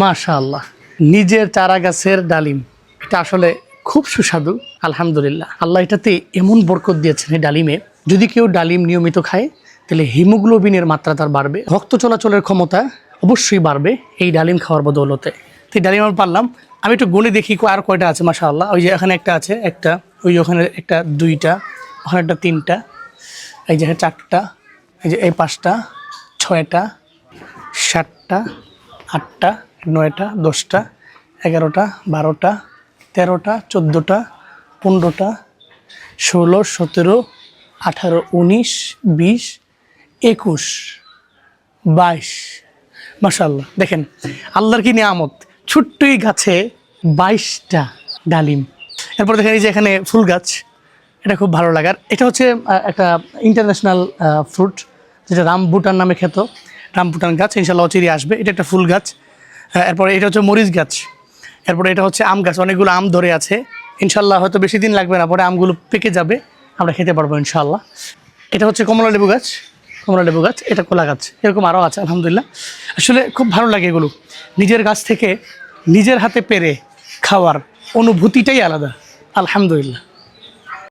মাশা আল্লাহ নিজের চারা গাছের ডালিম। এটা আসলে খুব সুস্বাদু, আলহামদুলিল্লাহ। আল্লাহ এটাতে এমন বরকত দিয়েছেন এই ডালিমে। যদি কেউ ডালিম নিয়মিত খায়, তাহলে হিমোগ্লোবিনের মাত্রা তার বাড়বে। রক্ত চলাচলের ক্ষমতা অবশ্যই বাড়বে এই ডালিম খাওয়ার বদৌলতে। তো এই ডালিম আমি পারলাম। আমি একটু গুনে দেখি আর কয়টা আছে মাশা আল্লাহ ওই যে এখানে একটা আছে, একটা, ওই ওখানে একটা দুইটা, ওখানে একটা তিনটা, এই যে চারটা, এই যে এই পাঁচটা, ছয়টা, সাতটা, আটটা নয়টা, দশটা, এগারোটা, বারোটা, তেরোটা, চোদ্দোটা, পনেরোটা, ষোলো, সতেরো, আঠারো, উনিশ, বিশ, একুশ, বাইশ। মাসাল্লাহ দেখেন, আল্লাহর কি নিয়ামত? ছোট্টই গাছে বাইশটা ডালিম। এরপর দেখেন, এই যে এখানে ফুল গাছ, এটা খুব ভালো লাগার। এটা হচ্ছে একটা ইন্টারন্যাশনাল ফ্রুট যেটা রামবুটান নামে খ্যাত। রামবুটান গাছ ইনশাল্লাহ অচিরি আসবে। এটা একটা ফুল গাছ। এরপরে এটা হচ্ছে মরিচ গাছ। এরপরে এটা হচ্ছে আম গাছ, অনেকগুলো আম ধরে আছে। ইনশাল্লাহ হয়তো বেশি দিন লাগবে না, পরে আমগুলো পেকে যাবে, আমরা খেতে পারব ইনশাল্লাহ এটা হচ্ছে কমলা লেবু গাছ, কমলা লেবু গাছ, এটা কলা গাছ, এরকম আরও আছে, আলহামদুলিল্লাহ। আসলে খুব ভালো লাগে এগুলো। নিজের গাছ থেকে নিজের হাতে পেরে খাওয়ার অনুভূতিটাই আলাদা, আলহামদুলিল্লাহ।